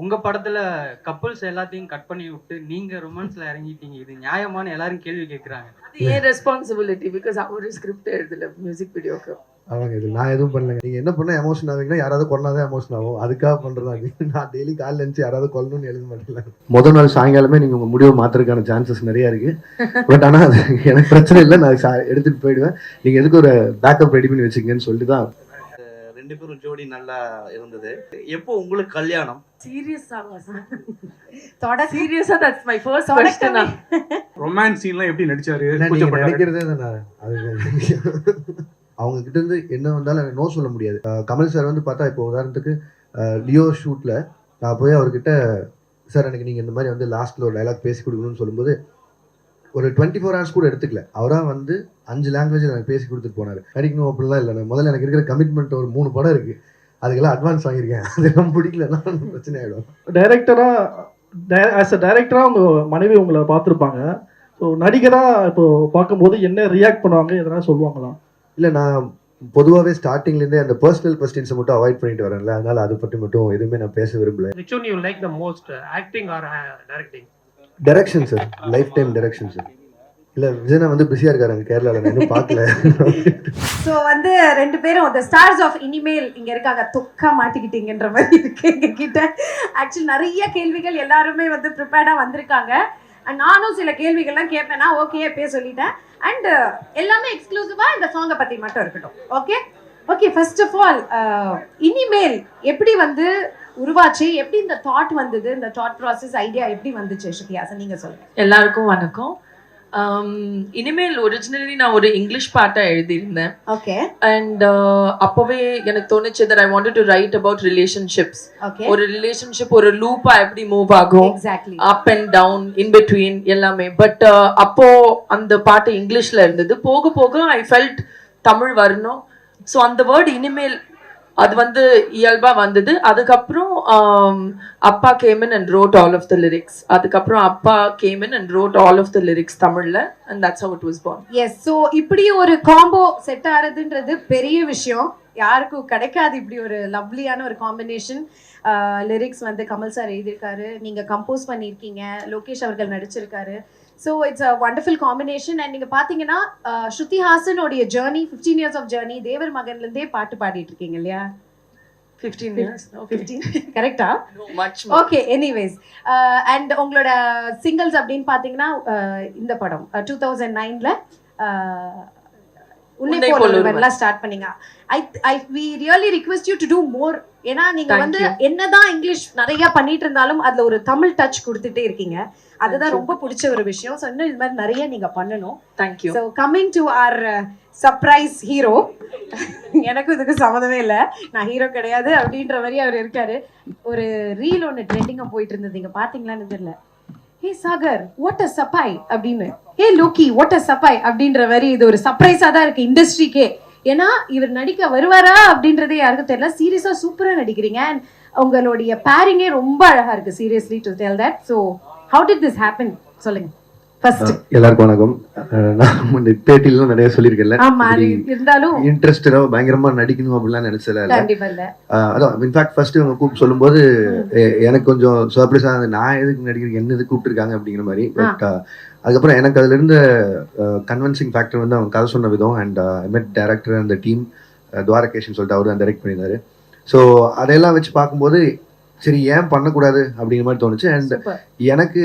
உங்க படத்துல கப்புள்ஸ் எல்லாத்தையும் கட் பண்ணி விட்டு நீங்க ரொமான்ஸ்ல இறங்கிட்டீங்க. இது நியாயமான எல்லாரும் கேள்வி கேக்குறாங்க. அது ஏன் ரெஸ்பான்சிபிலிட்டி பிகாஸ் அவரு ஸ்கிரிப்ட் எழுதல மியூசிக் வீடியோக்கு அவங்க இது நான் எதுவும் பண்ணலங்க. நீங்க என்ன பண்ணா எமோஷன் ஆவீங்கன்னா யாராவது கொண்டாதான் எமோஷன் ஆகும். அதுக்காக பண்றதா? அது நான் டெய்லி காலைல இருந்துச்சு யாராவது கொல்லணும்னு எழுத மாட்டேன் முதல் நாள் சாயங்காலமே நீங்க உங்க முடிவை மாத்துறதுக்கான சான்சஸ் நிறைய இருக்கு. பட் ஆனா அது எனக்கு பிரச்சனை இல்லை. நான் சா- எடுத்துட்டு போயிடுவேன். நீங்க எதுக்கு ஒரு பேக்கப் ரெடி பண்ணி வச்சுக்கங்கன்னு சொல்லிட்டு தான் ரெண்டு பேரும் ஜோடி நல்லா இருந்தது எப்போ உங்களுக்கு கல்யாணம் சீரியஸா தொட சீரியஸா that's my first தொடக்கமே. Question romance சீன்லாம் எப்படி நடிச்சாரு ஏன்னா நீங்க கூச்சப்பட்டாரு? நினைக்கிறதே தான் நான் அது அவங்க கிட்ட இருந்து என்ன வந்தாலும் எனக்கு நோ சொல்ல முடியாது அஹ் கமல் சார் வந்து பார்த்தா இப்போ உதாரணத்துக்கு அஹ் லியோ ஷூட்ல நான் போய் அவர்கிட்ட சார் எனக்கு நீங்க இந்த மாதிரி வந்து லாஸ்ட்ல ஒரு டைலாக் பேசி கொடுக்கணும்னு சொல்லும்போது ஒரு டுவெண்ட்டி ஃபோர் ஹவர்ஸ் கூட எடுத்துக்கல. அவராக வந்து அஞ்சு லாங்குவேஜ் எனக்கு பேசி கொடுத்துட்டு போனார். நடிக்கணும் அப்படிலாம் இல்லை. நான் முதல்ல எனக்கு இருக்கிற கமிட்மெண்ட் ஒரு மூணு படம் இருக்கு. அதுக்கெல்லாம் அட்வான்ஸ் வாங்கியிருக்கேன். அதெல்லாம் பிடிக்கலன்னா பிரச்சனை ஆகிடும் டைரக்டரா ஆஸ் அ டைரக்டரா உங்க மனைவி உங்களை பார்த்துருப்பாங்க. ஸோ நடிகரா இப்போ பார்க்கும்போது என்ன ரியாக்ட் பண்ணுவாங்க? எதனா சொல்லுவாங்களா? இல்லை நான் பொதுவாகவே ஸ்டார்டிங்லேருந்தே அந்த பர்சனல் கொஸ்டின்ஸை மட்டும் அவாய்ட் பண்ணிட்டு வரேன்ல. அதனால அதை பற்றி மட்டும் எதுவுமே நான் பேச விரும்பல. Which one you like the most, direction sir life time direction sir இல்ல விஜயனா வந்து பிஸியா இருக்காரு கேரளால. இன்னும் பார்க்கல. சோ வந்து ரெண்டு பேரும் த ஸ்டார்ஸ் ஆஃப் இனிமேல் இங்க இருக்காங்க. தொக்கா மாட்டிக்கிட்டீங்கன்ற மாதிரி இருக்கு எங்க கிட்ட ஆக்சுவலி நிறைய கேள்விகள் எல்லாருமே வந்து ப்ரிப்பேர்டா வந்திருக்காங்க. அண்ட் நானும் சில கேள்விகள்லாம் கேட்பேனா ஓகே பே சொல்லிட்டேன். அண்ட் uh, எல்லாமே எக்ஸ்க்ளூசிவா இந்த சாங்கை பத்தி மட்டும் இருக்கட்டும். Okay okay first of all இனிமேல் எப்படி வந்து உருவாச்சு. எப்படி இந்த தாட் வந்தது? இந்த தாட் ப்ராசஸ் ஐடியா எப்படி வந்துச்சு ஸ்ருதிஹாசன் நீங்க சொல்லுங்க. எல்லாருக்கும் வணக்கம். Um, இனிமேல் ஒரிஜினலி நான் ஒரு இங்கிலீஷ் பாட்டா எழுதியிருந்தேன். ஓகே அண்ட் அப்போவே எனக்கு தோணுச்சு that I wanted to write about relationships ஒரு ரிலேஷன்ஷிப் ஒரு லூப்பா எப்படி மூவ் ஆகும்? Up and down in between எல்லாமே. பட் அப்போ அந்த பாட்டு இங்கிலீஷ்ல இருந்தது. போக போக ஐ ஃபெல்ட் தமிழ் வரணும். ஸோ அந்த வேர்ட் இனிமேல் அது வந்து இயல்பா வந்தது. அதுக்கப்புறம் அப்பா came in and wrote all of the lyrics அதுக்கப்புறம் அப்பா came in and wrote all of the lyrics தமிழ்ல and that's how it was yes so இப்படி ஒரு காம்போ செட் ஆகிறதுன்றது பெரிய விஷயம். யாருக்கும் கிடைக்காது இப்படி ஒரு லவ்லியான ஒரு காம்பினேஷன் லிரிக்ஸ் வந்து கமல் சார் எழுதியிருக்காரு. நீங்கள் கம்போஸ் பண்ணியிருக்கீங்க. லோகேஷ் அவர்கள் நடிச்சிருக்காரு. So it's a wonderful combination and நீங்க பாத்தீங்கன்னா ah, Shruti ஹாசனோடைய journey fifteen years of journey தேவர் மகன்ல இருந்தே பாட்டு பாடிட்டு இருக்கீங்க இல்லையா 15 years? Okay. ஃபிஃப்டீன் கரெக்டா much more. Okay anyways and உங்களோட சிங்கிள்ஸ் அப்படின்னு பார்த்தீங்கன்னா இந்த படம் டூ தௌசண்ட் நைன்ல உன்னை போல் ஸ்டார்ட் பண்ணீங்க. I I we really request you to do more ஏன்னா நீங்க வந்து. என்னதான் இங்கிலீஷ் நிறைய பண்ணிட்டு இருந்தாலும் அதுல ஒரு தமிழ் டச் கொடுத்துட்டே இருக்கீங்க. அதுதான். ரொம்ப பிடிச்ச ஒரு விஷயம். ஸோ இன்னும் இது மாதிரி நிறைய நீங்க பண்ணணும். You. So coming to our surprise hero எனக்கும் இதுக்கு சம்மந்தமே இல்லை. நான் ஹீரோ கிடையாது அப்படின்ற மாதிரி அவர் இருக்காரு. ஒரு ரீல் ஒன்று ட்ரெண்டிங்காக போயிட்டு இருந்தது. இங்கே பார்த்தீங்களான்னு தெரியல. ஹே சாகர் வாட் அ சப்பாய் அப்படின்னு. ஹே லோக்கி வாட் அ சப்பாய் அப்படின்ற மாதிரி இது ஒரு சர்ப்ரைஸாக தான் இருக்கு. இண்டஸ்ட்ரிக்கே ஏன்னா இவர் நடிக்க வருவாரா அப்படின்றதே யாருக்கும் தெரியல. சீரியஸாக சூப்பராக நடிக்கிறீங்க. அண்ட் உங்களுடைய பேரிங்கே ரொம்ப அழகா இருக்கு. Seriously to tell that so how did this happen சொல்லுங்க. எல்லாருக்கும் வணக்கம். நான் பேட்டிலாம் நிறைய சொல்லியிருக்கேன்ல. இருந்தாலும் இன்ட்ரெஸ்டடா பயங்கரமா நடிக்கணும் அப்படிலாம் நினைச்சல அதான் இன்ஃபேக்ட் ஃபர்ஸ்ட் இவங்க கூப்பிட்டு சொல்லும்போது எனக்கு கொஞ்சம் சர்ப்ரைஸா நான் எதுக்கு நடிக்கிறேன் என்ன எதுக்கு கூப்பிட்டுருக்காங்க அப்படிங்கிற மாதிரி. பட் அதுக்கப்புறம் எனக்கு அதுல இருந்த கன்வென்சிங் ஃபேக்டர் வந்து அவங்க கதை சொன்ன விதம் அண்ட் மெட் டேரக்டர் அந்த டீம் துவாரகேஷன் சொல்லிட்டு அவர் டைரக்ட் பண்ணியிருந்தாரு. ஸோ அதையெல்லாம் வச்சு பார்க்கும்போது சரி ஏன் பண்ணக்கூடாது அப்படிங்கிற மாதிரி தோணுச்சு. அண்ட் எனக்கு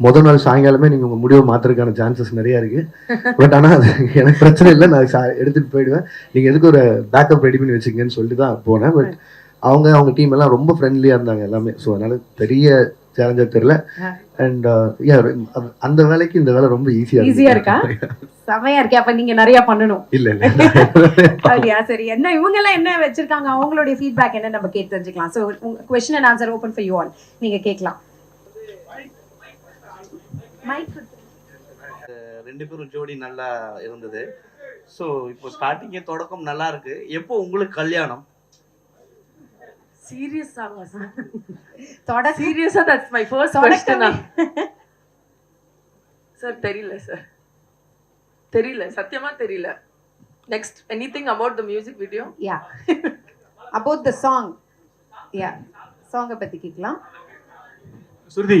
முதல் நாள் சாயங்காலமே நீங்கள் உங்கள் முடிவை மாத்துறதுக்கான சான்சஸ் நிறைய இருக்கு. பட் ஆனால் அது எனக்கு பிரச்சனை இல்லை. நான் சா- எடுத்துட்டு போயிடுவேன். நீங்கள் எதுக்கு ஒரு பேக்கப் ரெடி பண்ணி வச்சுக்கங்கன்னு சொல்லிட்டு தான் போனேன் பட் அவங்க அவங்க டீம் எல்லாம் ரொம்ப ஃப்ரெண்ட்லியாக இருந்தாங்க எல்லாமே. ஸோ அதனால பெரிய சேலஞ்சாக தெரியல. அண்ட் அந்த வேலைக்கு இந்த வேலை ரொம்ப ஈஸியாக ஈஸியா இருக்கா? செமையா இருக்கே. அப்ப நீங்க நிறைய பண்ணணும். இல்லை இல்லை. சரி. என்ன இவங்க எல்லாம் என்ன வச்சிருக்காங்க? அவங்களுடைய ஃபீட்பேக் என்ன நம்ம கேட்டு தெரிஞ்சுக்கலாம். So question and answer open for you all நீங்க கேட்கலாம். ரெண்டு பேரும் ஜோடி நல்லா இருந்தது. ஸோ இப்போ ஸ்டார்டிங்கே தொடக்கம் நல்லா இருக்கு. எப்போ உங்களுக்கு கல்யாணம்? சீரியஸா தொடக்க சீரியஸா that's my first question sir தெரியல சார் தெரியல சத்தியமா தெரியல. Next anything about the music video yeah about the song yeah சாங்கை பத்தி கேட்கலாம். சுருதி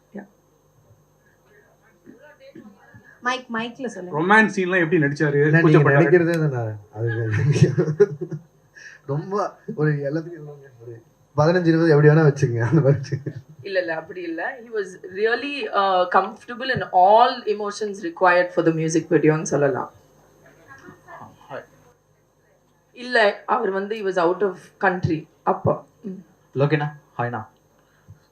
மைக் மைக்ல சொல்லுங்க ரொமான்ஸ் சீன்லாம் எப்படி நடிச்சாரு கூச்சப்பட்டாரு? நினைக்கிறதே தான் அது ரொம்ப ஒரு எல்லாத்துக்கும்? ஒரு பதினஞ்சு இருபது எப்படி வேணா வச்சுங்க அந்த மாதிரி. இல்ல இல்ல அப்படி இல்ல he was really uh, comfortable in all emotions required for the music videoன்னு சொல்லலாம் இல்ல அவர் வந்து he was out of country அப்போ. லோகேனா ஹாய்ண்ணா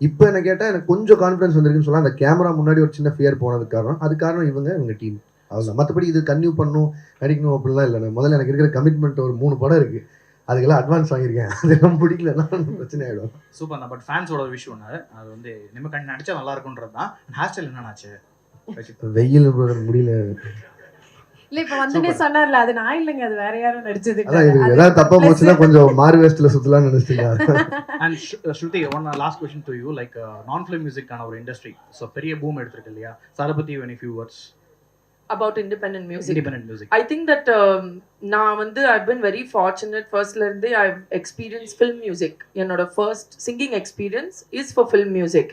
இப்போ என்ன கேட்டால் எனக்கு கொஞ்சம் கான்ஃபிடன்ஸ் வந்திருக்குன்னு சொல்லலாம். அந்த கேமரா முன்னாடி ஒரு சின்ன ஃபியர் போனதுக்கு காரணம். அது காரணம் இவங்க இவங்க டீம் அவ்வளோதான் மற்றபடி இது கன்டினியூ பண்ணும் நடிக்கணும் அப்படிலாம் இல்லை. முதல்ல எனக்கு இருக்கிற கமிட்மெண்ட் ஒரு மூணு படம் இருக்குது அதுக்கெல்லாம் அட்வான்ஸ் வாங்கியிருக்கேன். அதெல்லாம் பிடிக்கலன்னா பிரச்சனை ஆகிடும் சூப்பர் பட் ஃபேன்ஸோட ஒரு விஷயம் ஒன்று அது வந்து நிம்ம கண்ணு நடிச்சா நல்லா இருக்குன்றது தான். ஹேர் ஸ்டைல் என்னன்னாச்சு வெயில் முடியல. இல்ல இப்ப வந்துனே சொன்னார்ல அது நான் இல்லைங்க அது வேற யாரும் நடிச்சது. அதான் ஏதாவது தப்பா போச்சுன்னா கொஞ்சம் மாறு வேஸ்ட்ல சுத்தலாம்னு நினைச்சிட்டீங்க. And Shruti one last question to you like நான் ஃபிலிம் மியூசிக்கான ஒரு இண்டஸ்ட்ரி ஸோ பெரிய பூம் எடுத்திருக்கு இல்லையா? அதை பற்றி many few words independent music think that um, நான் வந்து I've been very fortunate. ஃபர்ஸ்ட்ல இருந்தே I've experienced film music. என்னோட first singing experience is for film music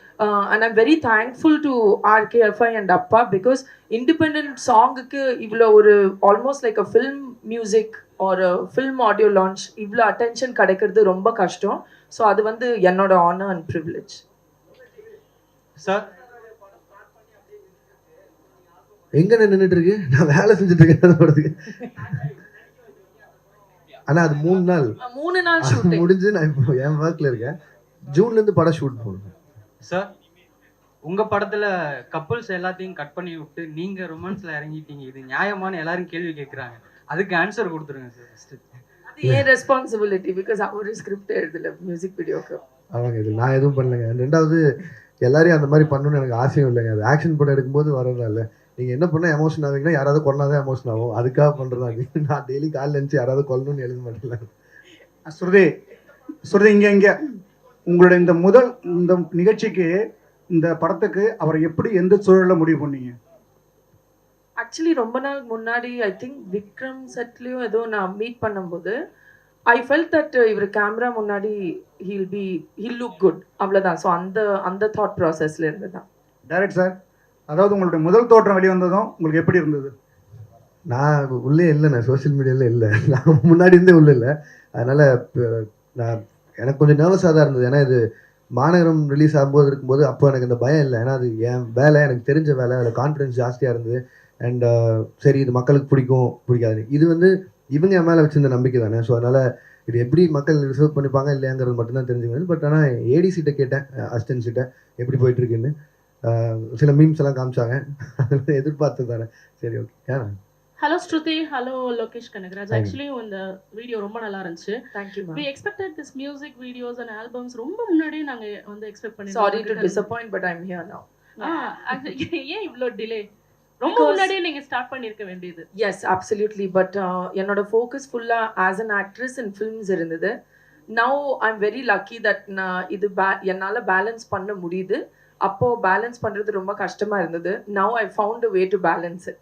and I'm very thankful to RKFI and அப்பா பிகாஸ் இண்டிபெண்ட் சாங்குக்கு இவ்வளோ ஒரு almost like a film music ஒரு ஃபில்ம் ஆடியோ லான்ச் இவ்வளோ attention கிடைக்கிறது ரொம்ப கஷ்டம். ஸோ அது வந்து என்னோட ஆனர் அண்ட் ப்ரிவிலேஜ் சார் எங்க நின்றுட்டு இருக்கு? நான் வேலை செஞ்சுட்டு இருக்கேன். ஆனா அது மூணு நாள். மூணு நாள் முடிஞ்சு நான் இப்போ என் ஒர்க்ல இருக்கேன். ஜூன்ல இருந்து படம் ஷூட் போகணும் சார் உங்க படத்துல கப்புள்ஸ் எல்லாத்தையும் கட் பண்ணி விட்டு நீங்க ரொமான்ஸ்ல இறங்கிட்டீங்க. இது நியாயமான எல்லாரும் கேள்வி கேட்கறாங்க அதுக்கு ஆன்சர் கொடுத்துருங்க சார் ஃபர்ஸ்ட் அது ஏன் ரெஸ்பான்சிபிலிட்டி பிகாஸ் அவரு ஸ்கிரிப்ட் எழுதல மியூசிக் வீடியோக்கு அவங்க இது நான் எதுவும் பண்ணலைங்க. ரெண்டாவது எல்லாரையும் அந்த மாதிரி பண்ணணும்னு எனக்கு ஆசையும் இல்லைங்க. அது ஆக்ஷன் படம் எடுக்கும்போது வரதில்ல நீங்க என்ன பண்ண எமோஷன் ஆவீங்கன்னா யாராவது கொண்டாதான் எமோஷன் ஆகும். அதுக்காக பண்றதா? அது நான் டெய்லி காலைல இருந்துச்சு யாராவது கொல்லணும்னு எழுத மாட்டேன் ஸ்ருதி ஸ்ருதி இங்க இங்க. உங்களுடைய இந்த முதல் இந்த நிகழ்ச்சிக்கு இந்த படத்துக்கு அவர் எப்படி எந்த சூழல்ல முடிவு பண்ணீங்க? ஆக்சுவலி ரொம்ப நாள் முன்னாடி ஐ திங்க் விக்ரம் செட்லேயும் ஏதோ நான் மீட் பண்ணும்போது ஐ ஃபெல்ட் தட் இவர் கேமரா முன்னாடி he'll be he'll look good அவ்வளோதான் ஸோ அந்த அந்த தாட் ப்ராசஸ்ல இருந்து தான். டைரக்ட் சார் அதாவது உங்களுடைய முதல் தோற்றம் வெளிவந்ததும் உங்களுக்கு எப்படி இருந்தது? நான் உள்ளே இல்லை நான் சோஷியல் மீடியால இல்லை. நான் முன்னாடி இருந்தே உள்ள இல்லை. அதனால இப்ப நான் எனக்கு கொஞ்சம் நர்வஸாக தான் இருந்தது. ஏன்னா இது மாநகரம் ரிலீஸ் ஆகும்போது இருக்கும்போது அப்போ எனக்கு இந்த பயம் இல்லை. ஏன்னா அது என் வேலை எனக்கு தெரிஞ்ச வேலை. அதில் கான்ஃபிடன்ஸ் ஜாஸ்தியாக இருந்தது. அண்ட் uh, சரி இது மக்களுக்கு பிடிக்கும் பிடிக்காது இது வந்து இவங்க என் மேலே வச்சிருந்த நம்பிக்கை தானே. ஸோ அதனால் இது எப்படி மக்கள் ரிசர்வ் பண்ணிப்பாங்க இல்லையாங்கிறது மட்டும்தான் தெரிஞ்சுக்கணும் பட் ஆனால் ஏடிசிட்ட கேட்டேன் அசிஸ்டன்ட்ஸிட்ட எப்படி போயிட்டுருக்குன்னு. சில மீம்ஸ் எல்லாம் காமிச்சாங்க. அதெல்லாம் எதிர்பார்த்து தானே. சரி ஓகே ஏன்னா hello Shruti hello Lokesh Kanagaraj. Actually இந்த வீடியோ ரொம்ப நல்லா இருந்துச்சு. Thank you we expected this music videos and albums ரொம்ப முன்னாடியே நாங்க வந்து எக்ஸ்பெக்ட் பண்ணி sorry to disappoint but I'm here now ஏன் இவ்ளோ டிலே ரொம்ப முன்னாடியே நீங்க ஸ்டார்ட் பண்ணிருக்க வேண்டியது. எஸ் அப்சல்யூட்லி பட் என்னோட ஃபோக்கஸ் ஃபுல்லாக as an actress in films இருந்தது. Now I am very lucky that நான் இது பே என்னால் பேலன்ஸ் பண்ண முடியுது. அப்போ பேலன்ஸ் பண்ணுறது ரொம்ப கஷ்டமா இருந்தது. Now I found way to balance it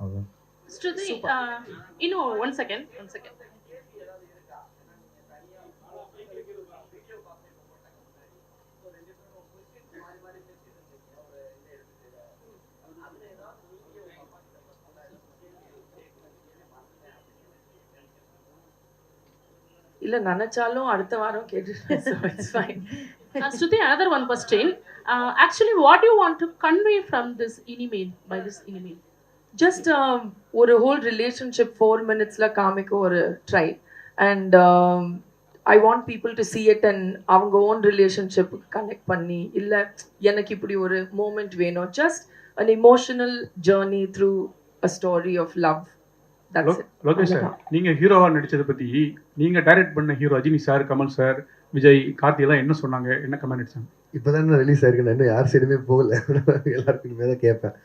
அவ்வளோ ஸ்ருதி இன்னும் ஒன் செகண்ட் ஒன் செகண்ட் இல்ல நினைச்சாலும் அடுத்த வாரம் கேட்டுட்டேன் so it's fine uh, Shruti, another one question. Uh, actually, what do you want to convey just ஒரு ஹோல் ரிலேஷன்ஷிப் ஃபோர் மினிட்ஸில் காமிக்க ஒரு try and I want people to see it and அவங்க ஓன் ரிலேஷன்ஷிப்புக்கு கனெக்ட் பண்ணி இல்லை எனக்கு இப்படி ஒரு மூமெண்ட் வேணும். Just an emotional journey through a story of love it Lokesh sir நீங்க ஹீரோவா நடிச்சதை பத்தி நீங்க டைரக்ட் பண்ண hero Rajini sir Kamal sir Vijay Karthi எல்லாம் என்ன சொன்னாங்க? என்ன கமெண்ட் அடிச்சாங்க? இப்போ தான் ரிலீஸ் ஆயிருக்கு நான் இன்னும் யார் சைடுமே போகல. எல்லாருக்கும் தான் கேட்பேன்.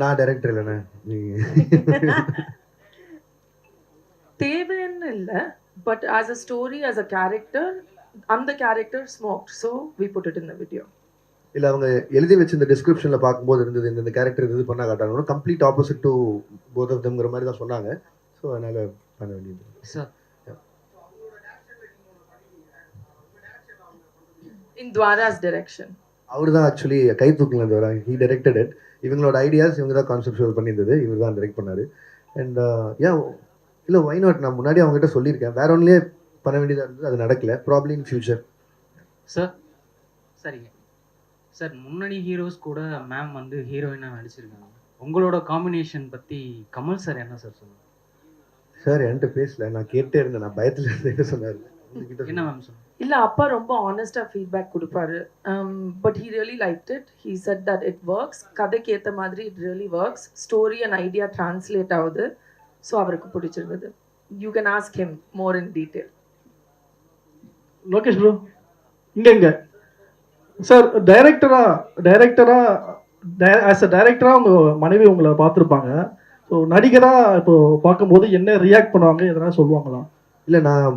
நான் டைரக்டர் இல்லைண்ணே. தேவைன்னு இல்லை. But as a story as a character அந்த character smoke so we put it in the video இல்லை அவங்க எழுதி வச்சிருந்த டிஸ்கிரிப்ஷனில் பார்க்கும்போது இருந்தது இந்த கேரக்டர் இது பண்ண காட்டாங்க complete opposite to both of தம்ங்கிற மாதிரி தான் சொன்னாங்க. ஸோ அதனால் பண்ண வேண்டியது. சார் இன் துவாராஸ் டிரெக்ஷன் அவர் தான் ஆக்சுவலி கை தூக்கல இந்த ஹீ டைரக்டட் இட் இவங்களோட ஐடியாஸ் இவங்க தான் கான்செப்ட் பண்ணியிருந்தது. இவர் தான் டைரக்ட் பண்ணார். அண்ட் ஏன் இல்லை ஒய் நாட் நான் முன்னாடி அவங்ககிட்ட சொல்லியிருக்கேன். வேற ஒன்றுலேயே பண்ண வேண்டியதாக இருந்தது. அது நடக்கல. ப்ராப்ளம் இன் ஃபியூச்சர் சார் சரிங்க. சார் முன்னணி ஹீரோஸ் கூட மேம் வந்து ஹீரோயினாக நடிச்சிருக்காங்க. உங்களோட காம்பினேஷன் பற்றி கமல் சார் என்ன சார் சொல்லுங்க சார் என்கிட்ட பேசல. நான் கேட்டே இருந்தேன். நான் பயத்தில் இருந்தேன் சொன்னார்? என்ன மேம் சொல்லுங்க இல்லை அப்பா ரொம்ப ஆனஸ்டாக ஃபீட்பேக் கொடுப்பாரு. But he really like it he said that it works கதைக்கு ஏற்ற மாதிரி it really works story and idea translate ஆகுது. ஸோ அவருக்கு பிடிச்சிருந்தது. You can ask him more in detail Lokesh bro இங்க இங்க. சார் டைரக்டரா டைரக்டரா ஆஸ் அ டைரக்டரா உங்க மனைவி உங்களை பார்த்துருப்பாங்க. ஸோ நடிகரா இப்போ பார்க்கும்போது என்ன ரியாக்ட் பண்ணுவாங்க எதனா சொல்லுவாங்களா? இல்லை நான்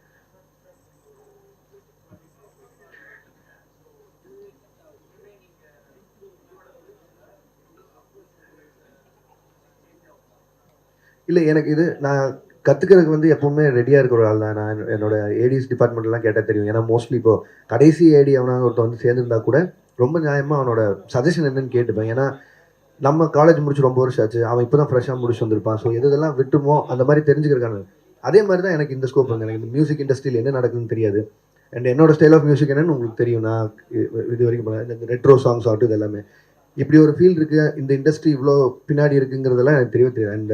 இல்லை எனக்கு இது நான் கற்றுக்கிறதுக்கு வந்து எப்பவுமே ரெடியாக இருக்கிற ஆள் தான் நான் என்னோட ஏடிஎஸ் டிபார்ட்மெண்ட்லாம் கேட்டால் தெரியும். ஏன்னா மோஸ்ட்லி இப்போ கடைசி ஏடி அவனாக ஒருத்தன் வந்து சேர்ந்துருந்தா கூட ரொம்ப நியாயமாக அவனோட சஜஷன் என்னன்னு கேட்டுப்பேன். ஏன்னா நம்ம காலேஜ் முடிச்சு ரொம்ப வருஷம் ஆச்சு. அவன் இப்போ தான் ஃப்ரெஷ்ஷாக முடிச்சு வந்திருப்பான். ஸோ எது இதெல்லாம் விட்டுமோ அந்த மாதிரி தெரிஞ்சுக்கிறக்கான அதே மாதிரி தான் எனக்கு இந்த ஸ்கோப் வந்து. எனக்கு இந்த மியூசிக் இண்டஸ்ட்ரியில் என்ன நடக்குதுன்னு தெரியாது. அண்ட் என்னோட ஸ்டைல் ஆஃப் மியூசிக் என்னன்னு உங்களுக்கு தெரியும். நான் இது வரைக்கும் இந்த ரெட்ரோ சாங்ஸ் ஆகட்டும் இது எல்லாமே. இப்படி ஒரு ஃபீல் இருக்குது இந்த இண்டஸ்ட்ரி இவ்வளோ பின்னாடி இருக்குங்கிறதெல்லாம் எனக்கு தெரியவே தெரியாது. அண்ட்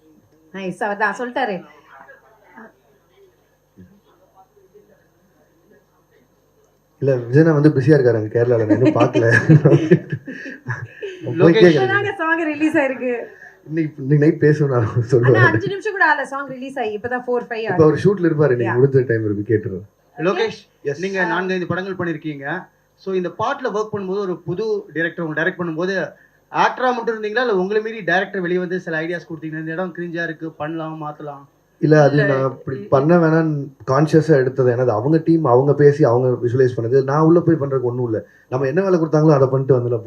nice அவர் தான் சொல்லிட்டாரு இல்லை விஜயனா வந்து பிஸியாக இருக்காரு அங்கே கேரளாவில் நான் இன்னும் பார்க்கல. சாங் ரிலீஸ் ஆயிருக்கு. இன்னைக்கு இன்னைக்கு நைட் பேசணும் நான் சொல்லுவேன். அஞ்சு நிமிஷம் கூட ஆகல சாங் ரிலீஸ் ஆகி இப்பதான் ஃபோர் ஃபைவ் இப்போ அவர் ஷூட்ல இருப்பாரு நீங்க Yeah. முடிஞ்ச டைம் இருக்கு கேட்டுருவோம். லோகேஷ் Yes. நீங்க நான்கு ஐந்து படங்கள் பண்ணிருக்கீங்க. ஸோ இந்த பாட்டுல ஒர்க் பண்ணும்போது ஒரு புது டைரக்டர் உங்க டைரக்ட் பண்ணும்போது ஆக்டரா மட்டும் இருந்தீங்களா? இல்ல உங்களை மீறி டைரக்டர் வெளியே வந்து சில ஐடியாஸ் கொடுத்தீங்க இந்த இடம் கிரிஞ்சா இருக்கு பண்ணலாம் மாத்தலாம். இல்ல அது நான் அப்படி பண்ண வேணாம் கான்சியஸா எடுத்தது. ஏன்னா அவங்க டீம் அவங்க பேசி அவங்க விஷுவலைஸ் பண்ணது. நான் உள்ள போய் பண்றதுக்கு ஒண்ணும் இல்ல. நம்ம என்ன வேலை கொடுத்தாங்களோ அதை பண்ணிட்டு வந்துல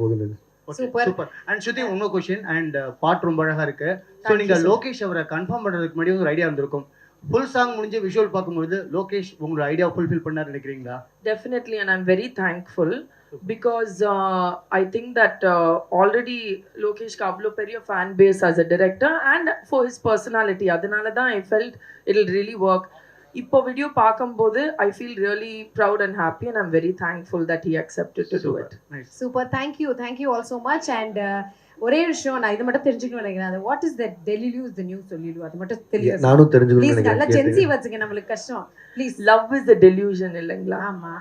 Super. சூப்பர் அண்ட் ஸ்ருதி இன்னொரு கொஸ்டின் அண்ட் பாட்டு ரொம்ப அழகா இருக்கு. ஸோ. லோகேஷ் அவரை கன்ஃபார்ம் பண்றதுக்கு முன்னாடி ஒரு ஐடியா இருந்திருக்கும் ஃபுல் சாங் முடிஞ்சு விஷுவல் பார்க்கும்போது லோகேஷ் உங்களோட ஐடியா ஃபுல்ஃபில் பண்ணாரு நினைக்கிறீங்களா? And I'm very thankful. Because uh, I think that uh, already Lokesh Kavlo Periya fan base as a director and for his personality. அதனால தான் I felt it'll really work. இப்போ video பார்க்கும்போது I feel really proud and happy and I'm very thankful that he accepted to do it super thank you thank you all so much and ஒரே விஷயம் நான் இது மட்டும் தெரிஞ்சுக்கணும் நினைக்கிறேன். அது what is that delulu is the new சொல்லிடு. அது மட்டும் தெரியும் நானும் தெரிஞ்சுக்கணும்னு ப்ளீஸ் நல்லா ஜென்சி கேட்டு. வச்சுங்க. நம்மளுக்கு கஷ்டம். Please love is the delusion இல்லைங்களா? ஆமா.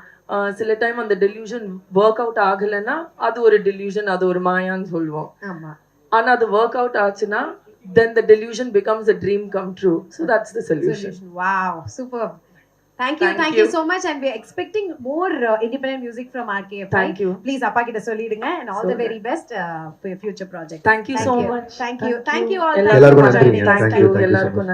சில டைம் அந்த டெலியூஷன் ஒர்க் அவுட் ஆகலைன்னா அது ஒரு டெலியூஷன் அது ஒரு மாயான்னு சொல்லுவோம் ஆமா ஆனா அது ஒர்க் அவுட் ஆச்சுன்னா then the delusion becomes a dream come true so that's the solution solution. Wow, super. Thank you, Thank thank you you. so much, and we're expecting more uh, independent music from RKF. Thank you. Please, அப்பா கிட்ட சொல்லிடுங்க and all So the very best uh, for your future project. Thank you so much. Thank you. Thank you all. எல்லாருக்கும் for நன்றிங்க. joining us. Thank you, thank you so எல்லாருக்கும் much.